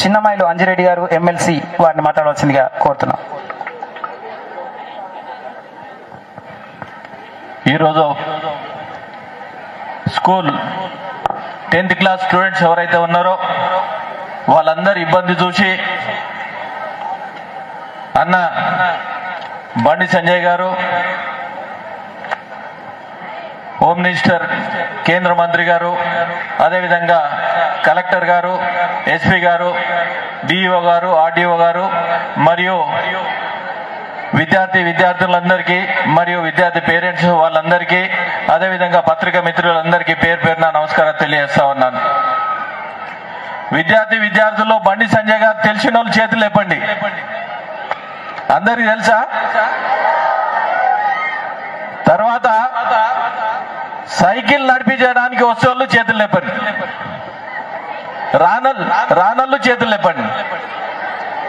చిన్నమాయిలు అంజిరెడ్డి గారు ఎమ్మెల్సీ వారిని మాట్లాడవలసిందిగా కోరుతున్నాం. ఈరోజు స్కూల్ టెన్త్ క్లాస్ స్టూడెంట్స్ ఎవరైతే ఉన్నారో వాళ్ళందరి ఇబ్బంది చూసి అన్న బండి సంజయ్ గారు హోమ్ మినిస్టర్ కేంద్ర మంత్రి గారు అదేవిధంగా కలెక్టర్ గారు ఎస్పీ గారు డిఈఓ గారు ఆర్డీఓ గారు మరియు విద్యార్థి విద్యార్థులందరికీ మరియు విద్యార్థి పేరెంట్స్ వాళ్ళందరికీ అదేవిధంగా పత్రికా మిత్రులందరికీ పేరు పేరున నమస్కారం తెలియజేస్తా ఉన్నాను. విద్యార్థి విద్యార్థుల్లో బండి సంజయ్ గారు తెలిసిన వాళ్ళు చేతులు లేపండి. అందరికి తెలుసా? తర్వాత సైకిల్ నడిపించడానికి వస్తువులు చేతులు లేపండి. రానల్ రానళ్ళు చేతులు లేపండి.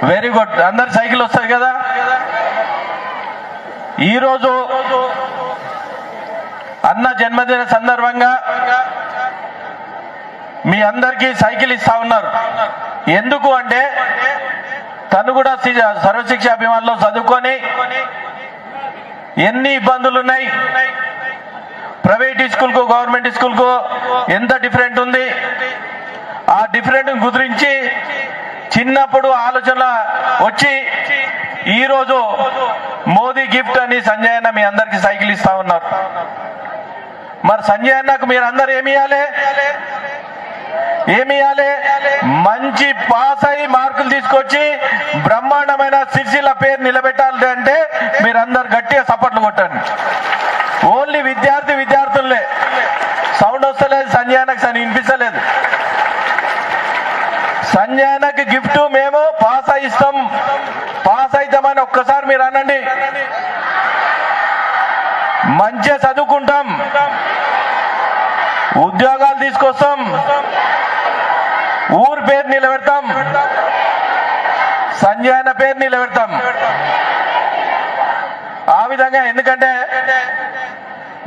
Very good. అందరు సైకిల్ వస్తుంది కదా? ఈరోజు అన్న జన్మదిన సందర్భంగా మీ అందరికీ సైకిల్ ఇస్తా ఉన్నారు. ఎందుకు అంటే తను కూడా సర్వశిక్ష అభిమానులు చదువుకొని ఎన్ని ఇబ్బందులు ఉన్నాయి ప్రైవేట్ స్కూల్కు గవర్నమెంట్ స్కూల్కు ఎంత డిఫరెంట్ ఉంది? ఆ డిఫరెంట్ గురించి చిన్నప్పుడు ఆలోచన వచ్చి ఈరోజు మోదీ గిఫ్ట్ అని సంజయ్ అన్న మీ అందరికి సైకిల్ ఇస్తా ఉన్నారు. మరి సంజయ్ అన్నకు మీరు అందరు ఏమి ఇవ్వాలి ఏమి ఇవ్వాలి మంచి పాస్ అయి మార్కులు తీసుకొచ్చి బ్రహ్మాండమైన సిరిసిల పేరు నిలబెట్టాలి అంటే మీరందరు గట్టిగా సంజయ్ అన్నకు వినిపించలేదు. వినిపిస్తలేదు సంజయ్ గిఫ్ట్ మేము పాస్ ఇస్తాం పాస్ అవుతామని ఒక్కసారి మీరు అనండి. మంచిగా చదువుకుంటాం. ఉద్యోగాలు తీసుకొస్తాం. ఊరు పేరు నిలబెడతాం. సంజయ్ అన్న పేరు నిలబెడతాం. ఆ విధంగా ఎందుకంటే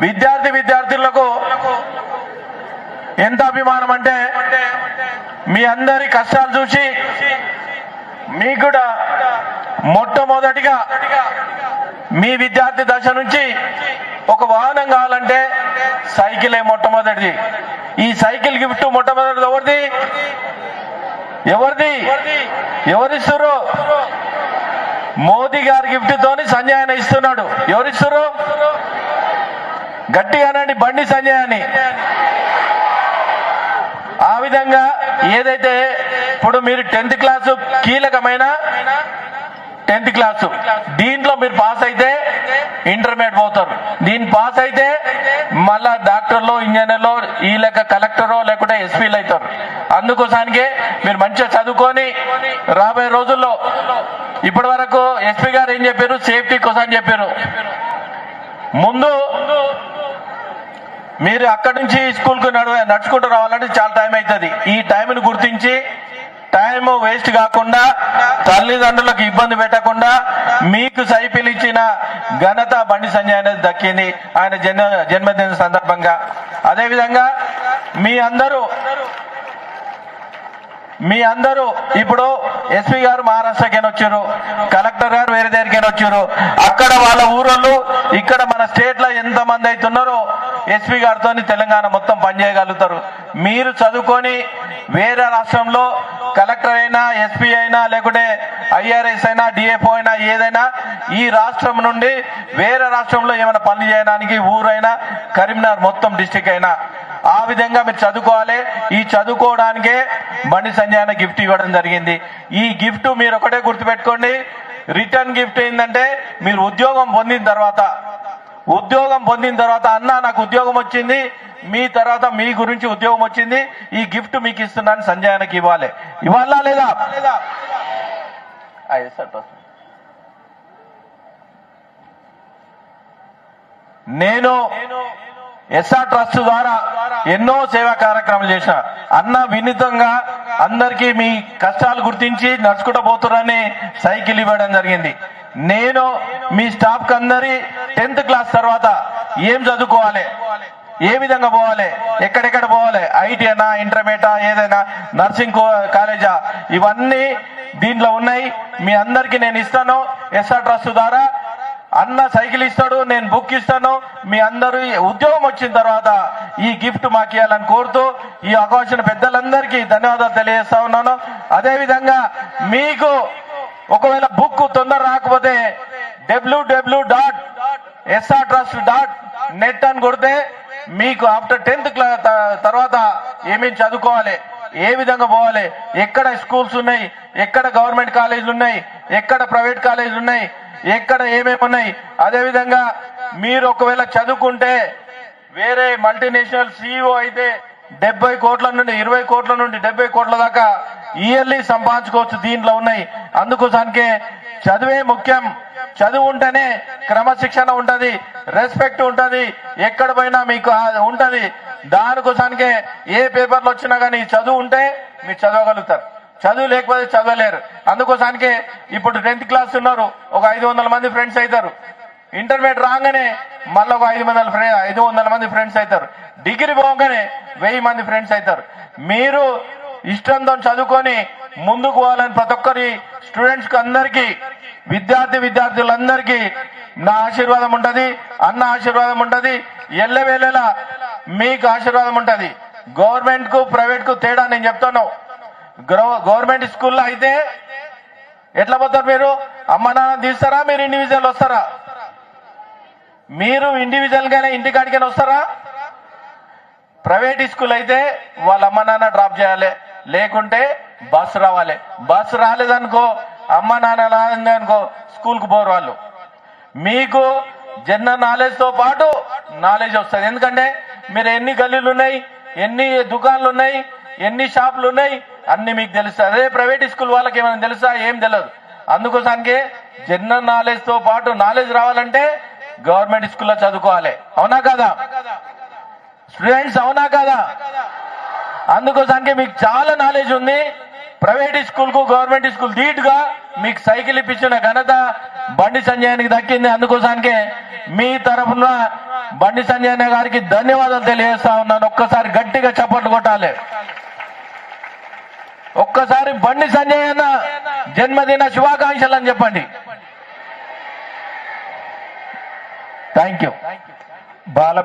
విద్యార్థి విద్యార్థులకు ఎంత అభిమానం అంటే మీ అందరి కష్టాలు చూసి మీకు కూడా మొట్టమొదటిగా మీ విద్యార్థి దశ నుంచి ఒక వాహనం కావాలంటే సైకిలే మొట్టమొదటిది. ఈ సైకిల్ గిఫ్ట్ మొట్టమొదటిది ఎవరిది? ఎవరిది? ఎవరిస్తారు మోదీ గారి గిఫ్ట్ తోని సంజయ్ ఇస్తున్నాడు. ఎవరిస్తారు గట్టిగానండి బండి సంజయ్ అని. ఆ విధంగా ఏదైతే ఇప్పుడు మీరు టెన్త్ క్లాసు కీలకమైన టెన్త్ క్లాసు దీంట్లో మీరు పాస్ అయితే ఇంటర్మీడియట్ పోతారు. దీని పాస్ అయితే మళ్ళా డాక్టర్లో ఇంజనీర్లో ఈ లెక్క కలెక్టరో లేకుంటే ఎస్పీలు అవుతారు. అందుకోసానికి మీరు మంచిగా చదువుకొని రాబోయే రోజుల్లో ఇప్పటి వరకు ఎస్పీ గారు ఏం చెప్పారు? సేఫ్టీ కోసం చెప్పారు. ముందు మీరు అక్కడి నుంచి స్కూల్కు నడు నడుచుకుంటూ రావాలంటే చాలా టైం అవుతుంది ఈ టైంను గుర్తించి టైం వేస్ట్ కాకుండా తల్లిదండ్రులకు ఇబ్బంది పెట్టకుండా మీకు సైకిల్ ఇచ్చిన ఘనత బండి సంజయ్ అనేది దక్కింది. ఆయన జన్మ జన్మదిన సందర్భంగా. అదేవిధంగా మీ అందరూ మీ అందరూ ఇప్పుడు ఎస్పీ గారు మహారాష్ట్రకైనా వచ్చారు? కలెక్టర్ గారు వేరే దగ్గరికైనా వచ్చారు? అక్కడ వాళ్ళ ఊరోళ్ళు ఇక్కడ మన స్టేట్లో ఎంత మంది ఎస్పీ గారితో తెలంగాణ మొత్తం పనిచేయగలుగుతారు. మీరు చదువుకొని వేరే రాష్ట్రంలో కలెక్టర్ అయినా ఎస్పీ అయినా లేకుంటే ఐఆర్ఎస్ అయినా డిఎఫ్ఓ అయినా ఏదైనా ఈ రాష్ట్రం నుండి వేరే రాష్ట్రంలో ఏమైనా పనులు చేయడానికి ఊరైనా కరీంనగర్ మొత్తం డిస్టిక్ అయినా ఆ విధంగా మీరు చదువుకోవాలి. ఈ చదువుకోవడానికే బండి సంజయ్ అన్న గిఫ్ట్ ఇవ్వడం జరిగింది. ఈ గిఫ్ట్ మీరు ఒకటే గుర్తుపెట్టుకోండి. రిటర్న్ గిఫ్ట్ ఏంటంటే మీరు ఉద్యోగం పొందిన తర్వాత ఉద్యోగం పొందిన తర్వాత అన్న నాకు ఉద్యోగం వచ్చింది. మీ తర్వాత మీ గురించి ఉద్యోగం వచ్చింది. ఈ గిఫ్ట్ మీకు ఇస్తున్నాను సంజయ్ ఇవ్వాలి. ఇవ్వాలా లేదా? నేను ఎస్ఆర్ ట్రస్ట్ ద్వారా ఎన్నో సేవా కార్యక్రమాలు చేసిన. అన్న వినితంగా అందరికీ మీ కష్టాలు గుర్తించి నడుచుకుంటూ పోతున్నారని సైకిల్ ఇవ్వడం జరిగింది. నేను మీ స్టాఫ్ అందరి టెన్త్ క్లాస్ తర్వాత ఏం చదువుకోవాలి? ఏ విధంగా పోవాలి? ఎక్కడెక్కడ పోవాలి? ఐటీ అయినా ఇంటర్మీడియటా ఏదైనా నర్సింగ్ కాలేజా ఇవన్నీ దీంట్లో ఉన్నాయి. మీ అందరికి నేను ఇస్తాను. ఎస్ఆర్ ట్రస్ట్ ద్వారా అన్న సైకిల్ ఇస్తాడు నేను బుక్ ఇస్తాను. మీ అందరూ ఉద్యోగం వచ్చిన తర్వాత ఈ గిఫ్ట్ మాకు ఇవ్వాలని కోరుతూ ఈ అవకాశం పెద్దలందరికీ ధన్యవాదాలు తెలియజేస్తా ఉన్నాను. అదేవిధంగా మీకు ఒకవేళ బుక్ తొందర రాకపోతే WW dot SR trust dot net అని కొడితే మీకు ఆఫ్టర్ టెన్త్ క్లాస్ తర్వాత ఏమేమి చదువుకోవాలి. ఏ విధంగా పోవాలి? ఎక్కడ స్కూల్స్ ఉన్నాయి? ఎక్కడ గవర్నమెంట్ కాలేజీలు ఉన్నాయి? ఎక్కడ ప్రైవేట్ కాలేజీలు ఉన్నాయి? ఎక్కడ ఏమేమి ఉన్నాయి? అదేవిధంగా మీరు ఒకవేళ చదువుకుంటే వేరే మల్టీనేషనల్ సిఇఓ అయితే డెబ్బై కోట్ల నుండి ఇరవై కోట్ల నుండి డెబ్బై కోట్ల దాకా ఇయర్లీ సంపాదించుకోవచ్చు దీంట్లో ఉన్నాయి. అందుకోసానికే చదువే ముఖ్యం. చదువు ఉంటేనే క్రమశిక్షణ ఉంటది రెస్పెక్ట్ ఉంటది ఎక్కడ పోయినా మీకు ఉంటది. దానికోసానికే ఏ పేపర్లు వచ్చినా కానీ చదువు ఉంటే మీరు చదవగలుగుతారు. చదువు లేకపోతే చదవలేరు. అందుకోసానికే ఇప్పుడు టెన్త్ క్లాస్ ఉన్నారు ఒక ఐదు వందల మంది ఫ్రెండ్స్ అవుతారు. ఇంటర్మీడియట్ రాగానే మళ్ళీ ఒక ఐదు వందల ఫ్రెండ్ ఐదు వందల మంది ఫ్రెండ్స్ అవుతారు. డిగ్రీ పోగానే వెయ్యి మంది ఫ్రెండ్స్ అవుతారు. మీరు ఇష్టంతో చదువుకొని ముందుకు పోవాలని ప్రతి ఒక్కరి స్టూడెంట్స్కి అందరికీ విద్యార్థి విద్యార్థులందరికీ నా ఆశీర్వాదం ఉంటది అన్న ఆశీర్వాదం ఉంటది ఎల్లవేళలా మీకు ఆశీర్వాదం ఉంటది. గవర్నమెంట్కు ప్రైవేట్కు తేడా నేను చెప్తాను. గవర్నమెంట్ స్కూల్లో అయితే ఎట్లా పోతారు మీరు? అమ్మ నాన్న తీస్తారా? మీరు ఇండివిజువల్ వస్తారా? మీరు ఇండివిజువల్ గానే ఇంటికాడికైనా వస్తారా? ప్రైవేట్ స్కూల్ అయితే వాళ్ళ అమ్మ నాన్న డ్రాప్ చేయాలి. లేకుంటే బస్సు రావాలి. బస్సు రాలేదనుకో అమ్మ నాన్న రాలేదనుకో స్కూల్కి పోరు వాళ్ళు. మీకు జనరల్ నాలెడ్జ్తో పాటు నాలెడ్జ్ వస్తుంది. ఎందుకంటే మీరు ఎన్ని గల్లీలు ఉన్నాయి ఎన్ని దుకాణాలు ఉన్నాయి ఎన్ని షాపులు ఉన్నాయి అన్ని మీకు తెలుస్తాయి. అదే ప్రైవేట్ స్కూల్ వాళ్ళకి ఏమైనా తెలుసా? ఏం తెలియదు అందుకోసానికి జనరల్ నాలెడ్జ్తో పాటు నాలెడ్జ్ రావాలంటే గవర్నమెంట్ స్కూల్లో చదువుకోవాలి. అవునా కదా? స్టూడెంట్స్ అవునా కదా? అందుకోసానికి మీకు చాలా నాలెడ్జ్ ఉంది. ప్రైవేట్ స్కూల్కు గవర్నమెంట్ స్కూల్ ధీటుగా మీకు సైకిల్ ఇప్పించిన ఘనత బండి సంజయానికి దక్కింది. అందుకోసానికి మీ తరఫున బండి సంజయ్ గారికి ధన్యవాదాలు తెలియజేస్తా ఉన్నాను. ఒక్కసారి గట్టిగా చప్పట్లు కొట్టాలి. ఒక్కసారి బండి సంజయ్ అన్న జన్మదిన శుభాకాంక్షలు అని చెప్పండి. Thank you Bala